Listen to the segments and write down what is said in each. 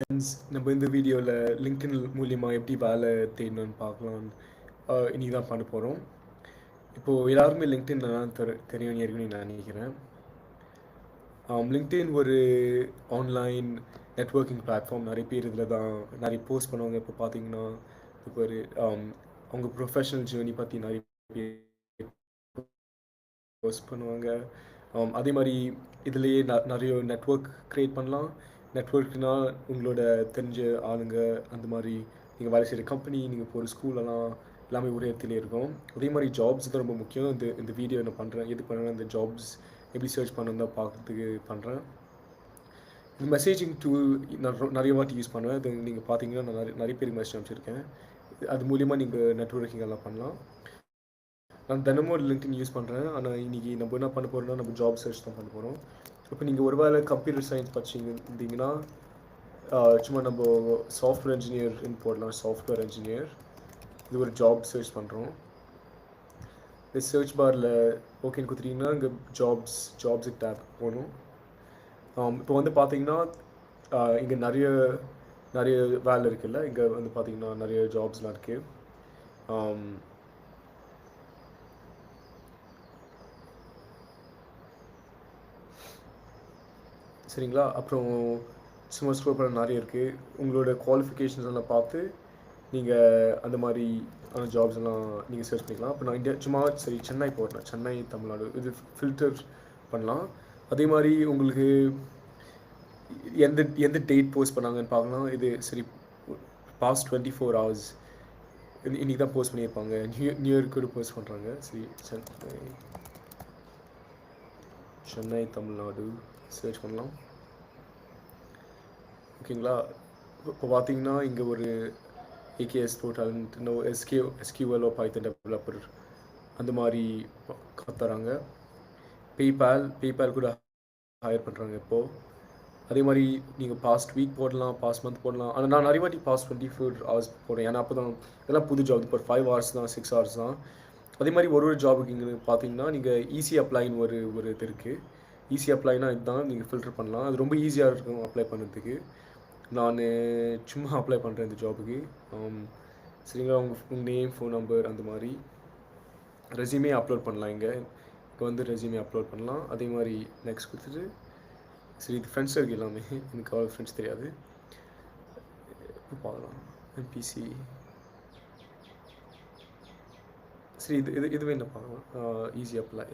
Friends நம்ம இந்த வீடியோவில் லிங்க்டின் மூலிமா எப்படி வேலை தேடணும்னு பார்க்கலாம் இன்றைக்கி தான் பண்ண போகிறோம் இப்போது எல்லாருமே லிங்க்டின் தான் தெரி தெரியும் ஏற்கனவே நான் நினைக்கிறேன். லிங்க்டின் ஒரு ஆன்லைன் நெட்ஒர்க்கிங் பிளாட்ஃபார்ம். நிறைய பேர் இதில் தான் நிறைய போஸ்ட் பண்ணுவாங்க. இப்போ பார்த்தீங்கன்னா இப்போ ஒரு அவங்க ப்ரொஃபஷனல் ஜேர்னி பற்றி நிறைய பேர் போஸ்ட் பண்ணுவாங்க. அதே மாதிரி இதுலேயே ந நிறைய நெட்ஒர்க் க்ரியேட் பண்ணலாம். நெட்ஒர்க்னால் உங்களோட தெரிஞ்ச ஆளுங்க அந்த மாதிரி நீங்கள் வேலை செய்கிற கம்பெனி நீங்கள் போகிற ஸ்கூலெல்லாம் எல்லாமே ஒரே இடத்துல இருக்கும். அதே மாதிரி ஜாப்ஸ் தான் ரொம்ப முக்கியம். இந்த இந்த வீடியோ நான் பண்ணுறேன் எது பண்ணுறேன் இந்த ஜாப்ஸ் எப்படி சர்ச் பண்ணணும் பார்க்குறதுக்கு பண்ணுறேன் இந்த மெசேஜிங் டூல் நான் நிறைய வாட்டி யூஸ் பண்ணுவேன். அது நீங்கள் பார்த்தீங்கன்னா நான் நிறைய நிறைய பேருக்கு மெசேஜ் அனுப்பிச்சிருக்கேன். அது மூலியமாக நீங்கள் நெட்ஒர்க்கிங் எல்லாம் பண்ணலாம். நான் தினமும் லிங்க்டின் யூஸ் பண்ணுறேன் ஆனால் இன்றைக்கி நம்ம என்ன பண்ண போகிறோம்னா நம்ம ஜாப் சர்ச் தான் பண்ண போகிறோம் இப்போ நீங்கள் ஒரு வேளை கம்ப்யூட்டர் சயின்ஸ் படிச்சிங்க இருந்தீங்கன்னா சும்மா நம்ம சாஃப்ட்வேர் இன்ஜினியர்னு போடலாம். சாஃப்ட்வேர் இன்ஜினியர் இது ஒரு ஜாப் சர்ச் பண்ணுறோம் இந்த சர்ச் பாரில் ஓகேன்னு கொடுத்துட்டிங்கன்னா இங்கே ஜாப்ஸ் ஜாப்ஸுக்கு டேப் போகணும். இப்போ வந்து பார்த்தீங்கன்னா இங்கே நிறைய நிறைய வேலை இருக்குல்ல? இங்கே வந்து பார்த்தீங்கன்னா நிறைய ஜாப்ஸ்லாம் இருக்குது சரிங்களா? அப்புறம் சும்மா ஸ்கோர் பண்ண நிறைய இருக்குது உங்களோட குவாலிஃபிகேஷன்ஸ் எல்லாம் பார்த்து நீங்கள் அந்த மாதிரி ஜாப்ஸ் எல்லாம் நீங்கள் சர்ச் பண்ணிக்கலாம். அப்போ நான் இந்தியா சும்மா சரி சென்னை போடுறேன் சென்னை தமிழ்நாடு இது ஃபில்டர் பண்ணலாம். அதே மாதிரி உங்களுக்கு எந்த எந்த டேட் போஸ்ட் பண்ணாங்கன்னு பார்க்கலாம். இது சரி பாஸ்ட் டுவெண்ட்டி ஃபோர் ஹவர்ஸ் இன்றைக்கி தான் போஸ்ட் பண்ணியிருப்பாங்க. நியூ நியூ இயர்க்கு போஸ்ட் பண்ணுறாங்க சரி சென்னை சென்னை தமிழ்நாடு சர்ச் பண்ணலாம். ஓகேங்களா? இப்போ பார்த்தீங்கன்னா இங்கே ஒரு AKS portal SQ SQLO Python developer அந்த மாதிரி தராங்க பேபால் பேபால் கூட ஹையர் பண்ணுறாங்க இப்போது அதே மாதிரி நீங்கள் பாஸ்ட் வீக் போடலாம் பாஸ்ட் மந்த் போடலாம். ஆனால் நான் நிறைய வாட்டி பாஸ்ட் டுவெண்ட்டி ஃபோர் ஹவர்ஸ் போடுறேன். ஏன்னா அப்போ தான் இதெல்லாம் புது ஜாப் இப்போ ஃபைவ் ஹவர்ஸ் தான் சிக்ஸ் ஹவர்ஸ் தான். அதே மாதிரி ஒரு ஒரு ஜாபுக்கு இங்கே பார்த்தீங்கன்னா நீங்கள் ஈஸி அப்ளைன்னு ஒரு ஒரு இது இருக்குது ஈஸி அப்ளைனா இதுதான் நீங்கள் ஃபில்டர் பண்ணலாம். அது ரொம்ப ஈஸியாக இருக்கும் அப்ளை பண்ணுறதுக்கு. நான் சும்மா அப்ளை பண்ணுறேன் இந்த ஜாபுக்கு um, சரிங்களா உங்கள் உங்கள் நேம் ஃபோன் நம்பர் அந்த மாதிரி. ரெசியூமே அப்லோட் பண்ணலாம் இங்கே. இப்போ வந்து ரெசியூமே அப்லோட் பண்ணலாம். அதே மாதிரி நெக்ஸ்ட் கொடுத்துட்டு சரி இது ஃப்ரெண்ட்ஸ் இருக்குது எல்லாமே. எனக்கு அவ்வளோ ஃப்ரெண்ட்ஸ் தெரியாது. இப்போ பார்க்கலாம். எம்பிசி சரி இது இது இதுவே என்ன பார்க்கலாம்? ஈஸி அப்ளை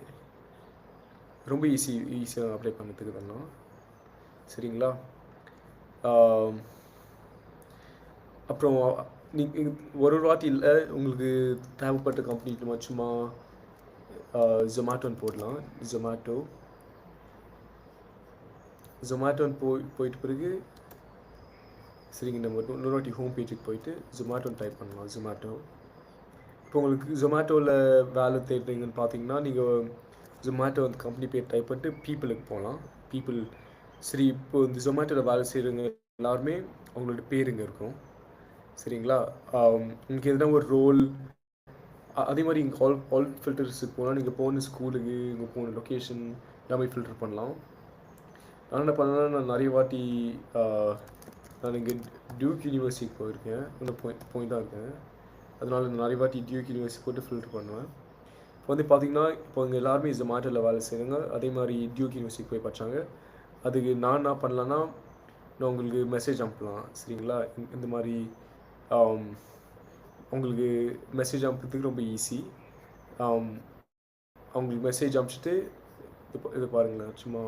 ரொம்ப ஈஸி ஈஸியாக அப்ளை பண்ணுறதுக்கு இதெல்லாம். சரிங்களா? அப்புறம் நீங்கள் ஒரு ஒரு வாட்டி இல்லை உங்களுக்கு தேவைப்பட்ட கம்பெனிக்கு சும்மா ஜொமேட்டோன்னு போடலாம். ஜொமேட்டோ ஜொமேட்டோன்னு போய் போயிட்டு பிறகு சரிங்க நம்ம இன்னொரு வாட்டி ஹோம் பேஜுக்கு போயிட்டு ஜொமேட்டோன்னு டைப் பண்ணலாம் ஜொமேட்டோ இப்போ உங்களுக்கு ஜொமேட்டோவில் வேலை தேடுறீங்கன்னு பார்த்தீங்கன்னா நீங்கள் ஜொமேட்டோ வந்து கம்பெனி பேர் டைப் பண்ணிட்டு பீப்புளுக்கு போகலாம். பீப்புள் சரி இப்போ இந்த ஜொமேட்டோவில் வேலை செய்கிறவங்க எல்லாருமே அவங்களோட பேர் இங்கே இருக்கும். சரிங்களா? உங்களுக்கு எதுனா ஒரு ரோல் அதே மாதிரி இங்கே ஆல் ஆல் ஃபில்டர்ஸுக்கு போனால் நீங்கள் போன ஸ்கூலுக்கு இங்கே போன லொக்கேஷன் எல்லாமே ஃபில்டர் பண்ணலாம். நான் என்ன பண்ணலாம் நான் நிறைய வாட்டி நான் இங்கே டியூக் யூனிவர்சிட்டிக்கு போயிருக்கேன். இன்னும் போய் போய் தான் இருக்கேன். அதனால் நான் நிறைய வாட்டி டியூக் யூனிவர்சிட்டி போட்டு ஃபில்டர் பண்ணுவேன். இப்போ வந்து பார்த்தீங்கன்னா இப்போ இங்கே எல்லாருமே ஜொமேட்டோவில் வேலை செய்கிறாங்க அதே மாதிரி டியூக் யூனிவர்சிட்டி போய் படித்தாங்க அதுக்கு நான் என்ன பண்ணலான்னா நான் உங்களுக்கு மெசேஜ் அனுப்பலாம் சரிங்களா? இந்த மாதிரி உங்களுக்கு மெசேஜ் அனுப்புறதுக்கு ரொம்ப ஈஸி அவங்களுக்கு மெசேஜ் அனுப்பிச்சிட்டு இது பாருங்களேன் சும்மா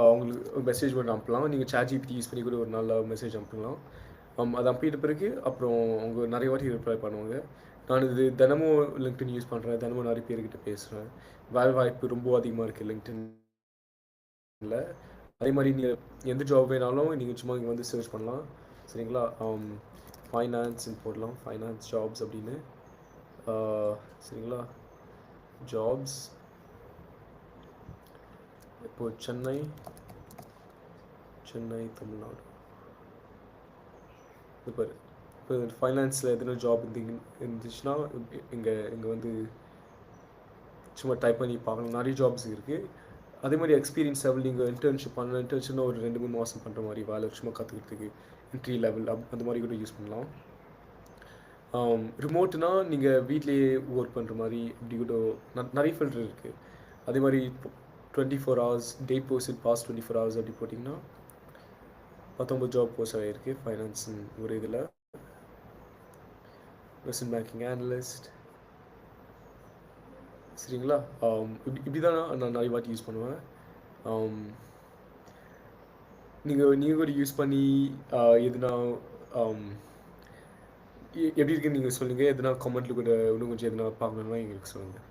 அவங்களுக்கு மெசேஜ் மட்டும் அனுப்பலாம். நீங்கள் சேட் ஜிபிடி யூஸ் பண்ணி கூட ஒரு நல்ல மெசேஜ் அனுப்பலாம் அதை அனுப்பிட்ட பிறகு அப்புறம் அவங்க நிறைய வாட்டி ரிப்ளை பண்ணுவாங்க. நான் இது தினமும் லிங்க்டின் யூஸ் பண்ணுறேன் தினமும் நிறைய பேர்கிட்ட பேசுகிறேன் வேலை வாய்ப்பு ரொம்ப அதிகமாக இருக்குது லிங்க்டின்ல அதே மாதிரி நீங்கள் எந்த ஜாப் வேணாலும் நீங்கள் சும்மா இங்கே வந்து சர்ச் பண்ணலாம். சரிங்களா? ஃபைனான்ஸ்ன்னு போடலாம். ஃபைனான்ஸ் ஜாப்ஸ் அப்படின்னு. சரிங்களா? ஜாப்ஸ் இப்போ சென்னை சென்னை தமிழ்நாடு. இப்போ இப்போ ஃபைனான்ஸில் எதுனா ஜாப் இருந்தீங்க இருந்துச்சுன்னா இங்கே இங்கே வந்து சும்மா டைப் பண்ணி பார்க்கலாம் நிறைய ஜாப்ஸ் இருக்குது அதே மாதிரி எக்ஸ்பீரியன்ஸ் லெவல் நீங்கள் இன்டர்ன்ஷிப் பண்ணலாம் இன்டர்ன்ஷிப்னா ஒரு ரெண்டு மூணு மாதம் பண்ணுற மாதிரி வேலை சும்மா கற்றுக்கிறதுக்கு என்ட்ரி லெவல் அப் அந்த மாதிரி கூட யூஸ் பண்ணலாம். ரிமோட்னா நீங்கள் வீட்லேயே ஒர்க் பண்ணுற மாதிரி இப்படி கூட ந- நிறைய ஃபில்டர் இருக்குது அதே மாதிரி twenty four hours day post past twenty four hours அப்படி போட்டிங்கன்னா பத்தொம்பது ஜாப் போஸ்ட் ஆகிருக்கு ஃபைனான்ஸ் ஒரு இதில். இன்வெஸ்ட்மெண்ட் பேங்கிங் அனலிஸ்ட் சரிங்களா? இப்படி இப்படி தான் நான் நிறைய வாட்டி யூஸ் பண்ணுவேன். நீங்கள் நீங்கள் கூட யூஸ் பண்ணி எதுனா எப்படி இருக்குன்னு நீங்கள் சொல்லுங்கள் எதுனா கமெண்ட்டில் கூட இன்னும் கொஞ்சம் எதுனா பார்க்கணுன்னா எங்களுக்கு சொல்லுங்கள்